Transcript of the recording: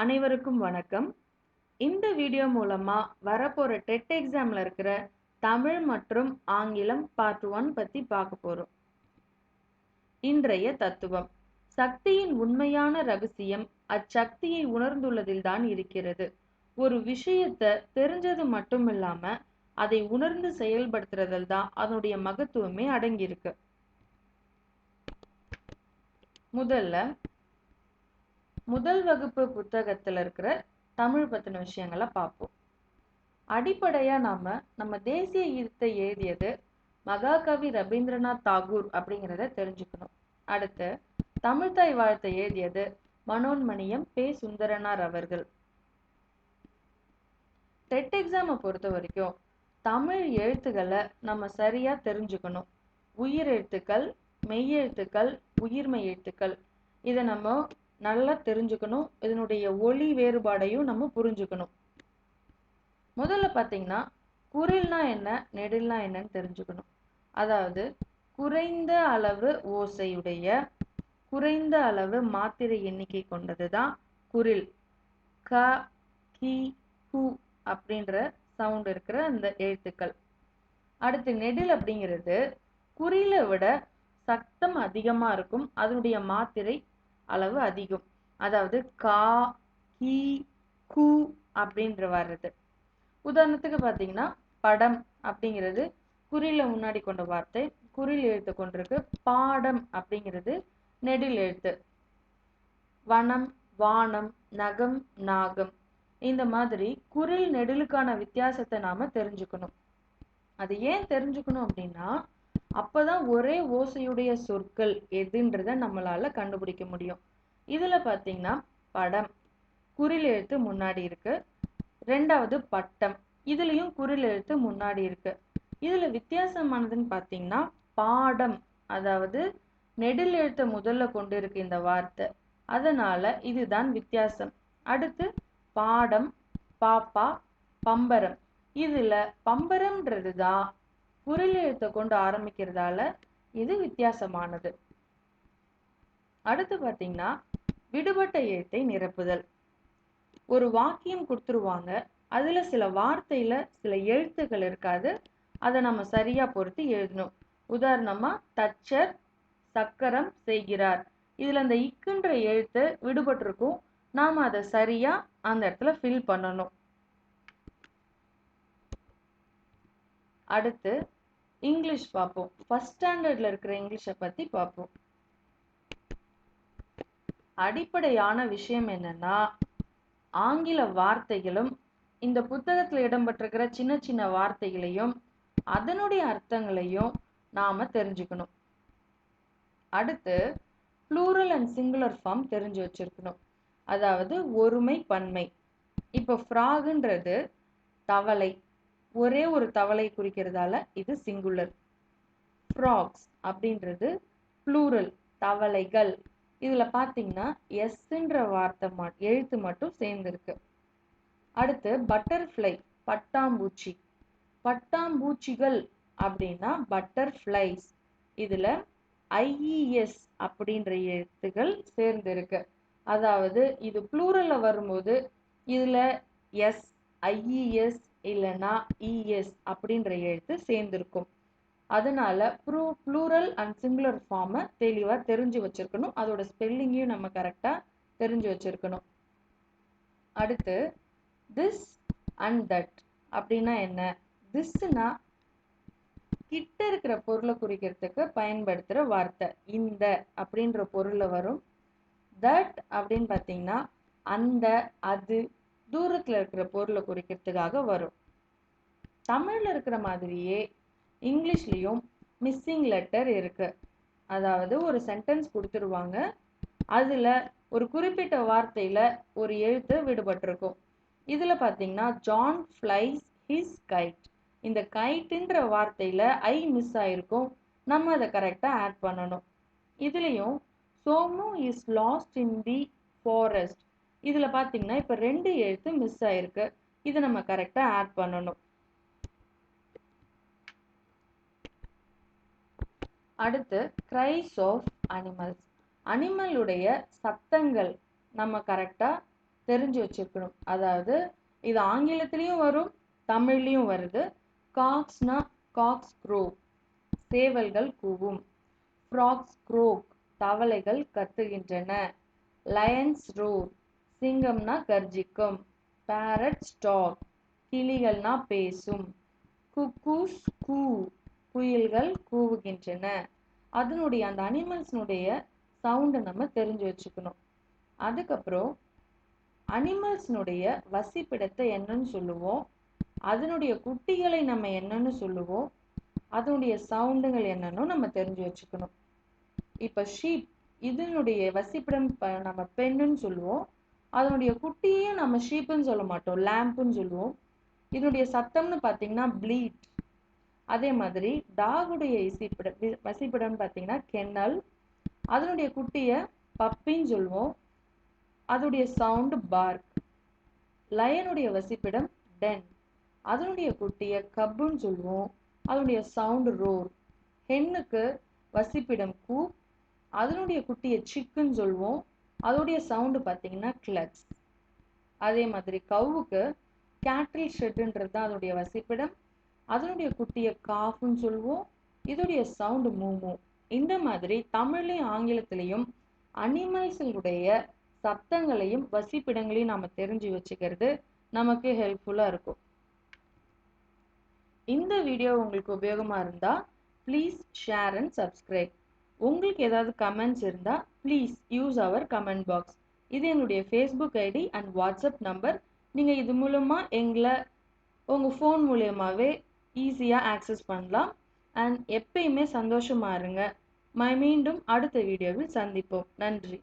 அனைவருக்கும் வணக்கம். இந்த வீடியோ மூலமா வரப்போற டெட் எக்ஸாம்ல இருக்கிற தமிழ் மற்றும் ஆங்கிலம் பார்ட் ஒன் பத்தி பார்க்க போறோம். இன்றைய தத்துவம் சக்தியின் உண்மையான ரகசியம் அச்சக்தியை உணர்ந்துள்ளதில்தான் இருக்கிறது. ஒரு விஷயத்த தெரிஞ்சது மட்டும் இல்லாமல் அதை உணர்ந்து செயல்படுத்துறதில் தான் அதனுடைய மகத்துவமே அடங்கியிருக்கு. முதல்ல முதல் வகுப்பு புத்தகத்துல இருக்கிற தமிழ் பத்தின விஷயங்களை பார்ப்போம் அடிப்படையா நாம நம்ம தேசிய கீதத்தை எழுதியது மகாகவி ரவீந்திரநாத் தாகூர் அப்படிங்கிறத தெரிஞ்சுக்கணும். அடுத்து தமிழ்தாய் வாழ்த்தை எழுதியது மனோன்மணியம் பே சுந்தரனார் அவர்கள். டெட் எக்ஸாமை பொறுத்த வரைக்கும் தமிழ் எழுத்துக்களை நம்ம சரியா தெரிஞ்சுக்கணும். உயிர் எழுத்துக்கள் மெய்யெழுத்துக்கள் உயிர்மை எழுத்துக்கள். இதை நம்ம நல்லா தெரிஞ்சுக்கணும். இதனுடைய ஒளி வேறுபாடையும் நம்ம புரிஞ்சுக்கணும். முதல்ல பார்த்தீங்கன்னா குரில்னா என்ன நெடில்னா என்னன்னு தெரிஞ்சுக்கணும். அதாவது குறைந்த அளவு ஓசையுடைய குறைந்த அளவு மாத்திரை எண்ணிக்கை கொண்டது தான் குரில். க கி கு அப்படின்ற சவுண்ட் இருக்கிற அந்த எழுத்துக்கள். அடுத்து நெடில் அப்படிங்கிறது குறிலை விட சத்தம் அதிகமாக இருக்கும் அதனுடைய மாத்திரை அளவு அதிகம். அதாவது கா கி கு அப்படின்ற வர்றது. உதாரணத்துக்கு பார்த்தீங்கன்னா படம் அப்படிங்கிறது குறியில் முன்னாடி கொண்ட வார்த்தை குறில் எழுத்து கொண்டிருக்கு. பாடம் அப்படிங்கிறது நெடில் எழுத்து. வனம் வானம் நகம் நாகம். இந்த மாதிரி குரில் நெடிலுக்கான வித்தியாசத்தை நாம தெரிஞ்சுக்கணும். அது ஏன் தெரிஞ்சுக்கணும் அப்படின்னா அப்போதான் ஒரே ஓசையுடைய சொற்கள் எதுன்றத நம்மளால கண்டுபிடிக்க முடியும். இதுல பாத்தீங்கன்னா படம் குரில் எழுத்து முன்னாடி இருக்கு. ரெண்டாவது பட்டம் இதுலயும் குரில் எழுத்து முன்னாடி இருக்கு. இதுல வித்தியாசமானதுன்னு பாத்தீங்கன்னா பாடம் அதாவது நெடில் எழுத்த முதல்ல கொண்டு இருக்கு இந்த வார்த்தை. அதனால இதுதான் வித்தியாசம். அடுத்து பாடம் பாப்பா பம்பரம். இதுல பம்பரம்ன்றது தான் குரில் எழுத்தை கொண்டு ஆரம்பிக்கிறதால இது வித்தியாசமானது. அடுத்து பார்த்தீங்கன்னா விடுபட்ட எழுத்தை நிரப்புதல். ஒரு வாக்கியம் கொடுத்துருவாங்க. அதில் சில வார்த்தையில் சில எழுத்துக்கள் இருக்காது. அதை நம்ம சரியாக பொறுத்து எழுதணும். உதாரணமாக தச்சர் சக்கரம் செய்கிறார். இதில் அந்த இக்குன்ற எழுத்து விடுபட்டிருக்கும். நாம் அதை சரியாக அந்த இடத்துல ஃபில் பண்ணணும். அடுத்து இங்கிலீஷ் பார்ப்போம் ஃபஸ்ட் ஸ்டாண்டர்ட்ல இருக்கிற இங்கிலீஷை பத்தி பார்ப்போம் அடிப்படையான விஷயம் என்னன்னா ஆங்கில வார்த்தைகளும் இந்த புத்தகத்துல இடம்பெற்றிருக்கிற சின்ன சின்ன வார்த்தைகளையும் அதனுடைய அர்த்தங்களையும் நாம தெரிஞ்சுக்கணும். அடுத்து ப்ளூரல் அண்ட் சிங்குலர் ஃபார்ம் தெரிஞ்சு வச்சிருக்கணும். அதாவது ஒருமை பன்மை. இப்போ ஃப்ராகுன்றது தவளை. ஒரே ஒரு தவளை குறிக்கிறதால இது சிங்குலர் ஃப்ராக்ஸ் அப்படின்றது ப்ளூரல் தவளைகள். இதில் பார்த்தீங்கன்னா எஸ்ன்ற வார்த்தை மா எழுத்து மட்டும் சேர்ந்துருக்கு. அடுத்து பட்டர்ஃப்ளை பட்டாம்பூச்சி. பட்டாம்பூச்சிகள் அப்படின்னா பட்டர்ஃப்ளைஸ் இதில் ஐஇஎஸ் அப்படின்ற எழுத்துகள் சேர்ந்திருக்கு. அதாவது இது ப்ளூரலில் வரும்போது இதில் எஸ் ஐஇஎஸ் இல்லைன்னா இஎஸ் அப்படின்ற எழுத்து சேர்ந்துருக்கும். அதனால ப்ரூ ப்ளூரல் அண்ட் சிங்குலர் ஃபார்மை தெளிவாக தெரிஞ்சு வச்சிருக்கணும். அதோட ஸ்பெல்லிங்கையும் நம்ம கரெக்டாக தெரிஞ்சு வச்சிருக்கணும். அடுத்து திஸ் அண்ட் தட் அப்படின்னா என்ன? திஸ்னா கிட்ட இருக்கிற பொருளை குறிக்கிறதுக்கு பயன்படுத்துகிற வார்த்தை. இந்த அப்படின்ற பொருளில் வரும். தட் அப்படின்னு பார்த்தீங்கன்னா அந்த அது தூரத்தில் இருக்கிற பொருளை குறிக்கிறதுக்காக வரும். தமிழில் இருக்கிற மாதிரியே இங்கிலீஷ்லேயும் மிஸ்ஸிங் லெட்டர் இருக்குது அதாவது ஒரு சென்டென்ஸ் கொடுத்துருவாங்க. அதில் ஒரு குறிப்பிட்ட வார்த்தையில் ஒரு எழுத்து விடுபட்டிருக்கும். இதில் பார்த்தீங்கன்னா ஜான் ஃப்ளைஸ் ஹிஸ் கைட் இந்த கைட்டுன்ற வார்த்தையில் ஐ மிஸ் ஆகிருக்கும் நம்ம அதை கரெக்டாக ஆட் பண்ணணும். இதுலேயும் Somu is lost in the forest இதில் பார்த்தீங்கன்னா இப்போ ரெண்டு எழுத்து மிஸ் ஆகிருக்கு இதை நம்ம கரெக்டாக ஆட் பண்ணணும். அடுத்து கிரைஸ் ஆஃப் அனிமல்ஸ் அனிமலுடைய சத்தங்கள் நம்ம கரெக்டாக தெரிஞ்சு வச்சிருக்கணும். அதாவது இது ஆங்கிலத்துலேயும் வரும் தமிழ்லையும் வருது. காக்ஸ்னா காக்ஸ் க்ரோ சேவல்கள் கூவும். ஃப்ராக்ஸ் க்ரோக் தவளைகள் கத்துகின்றன. லயன்ஸ் ரோர் சிங்கம்னா கர்ஜிக்கும். பேரட் ஸ்டாக் கிளிகள்னா பேசும். குக்கூஸ் கூ குயில்கள் கூவுகின்றன. அதனுடைய அந்த அனிமல்ஸ்னுடைய சவுண்டை நம்ம தெரிஞ்சு வச்சுக்கணும். அதுக்கப்புறம் அனிமல்ஸ்னுடைய வசிப்பிடத்தை என்னன்னு சொல்லுவோம். அதனுடைய குட்டிகளை நம்ம என்னன்னு சொல்லுவோம். அதனுடைய சவுண்டுகள் என்னன்னு நம்ம தெரிஞ்சு வச்சுக்கணும். இப்போ ஷீப் இதனுடைய வசிப்பிடம் நம்ம பெண்ணுன்னு சொல்லுவோம். அதனுடைய குட்டியையும் நம்ம ஷீப்புன்னு சொல்ல மாட்டோம். லேம்புன்னு சொல்லுவோம். இதனுடைய சத்தம்னு பார்த்தீங்கன்னா ப்ளீட் அதே மாதிரி டாகுடைய இசிப்பிடம் வசிப்பிடம் வசிப்பிடம்னு பார்த்தீங்கன்னா கென்னல். அதனுடைய குட்டியை பப்பின்னு சொல்லுவோம். அதனுடைய சவுண்டு பார்க் லயனுடைய வசிப்பிடம் டென் அதனுடைய குட்டியை கப்புன்னு சொல்லுவோம். அதனுடைய சவுண்டு ரோர் ஹென்னுக்கு வசிப்பிடம் கூ. அதனுடைய குட்டியை சிக்குன்னு சொல்லுவோம். அதோடைய சவுண்டு பார்த்தீங்கன்னா கிளக்ஸ் அதே மாதிரி கவுவுக்கு கேட்டில் ஷெட்டுன்றது தான் அதனுடைய வசிப்பிடம். அதனுடைய குட்டியை காஃப்னு சொல்வோம் இதோடைய சவுண்டு மூமு. இந்த மாதிரி தமிழ்லையும் ஆங்கிலத்திலையும் அனிமல்ஸுடைய சத்தங்களையும் வசிப்பிடங்களையும் நாம் தெரிஞ்சு வச்சுக்கிறது நமக்கு ஹெல்ப்ஃபுல்லாக இருக்கும். இந்த வீடியோ உங்களுக்கு உபயோகமாக இருந்தால் ப்ளீஸ் ஷேர் அண்ட் சப்ஸ்கிரைப் உங்களுக்கு ஏதாவது கமெண்ட்ஸ் இருந்தால் please use our comment box இது என்னுடைய Facebook ID and WhatsApp number நீங்கள் இது மூலமாக எங்களை உங்கள் ஃபோன் மூலயமாவே ஈஸியாக ஆக்சஸ் பண்ணலாம். அண்ட் எப்பயுமே சந்தோஷமா இருங்க. மீண்டும் அடுத்த வீடியோவில் சந்திப்போம். நன்றி.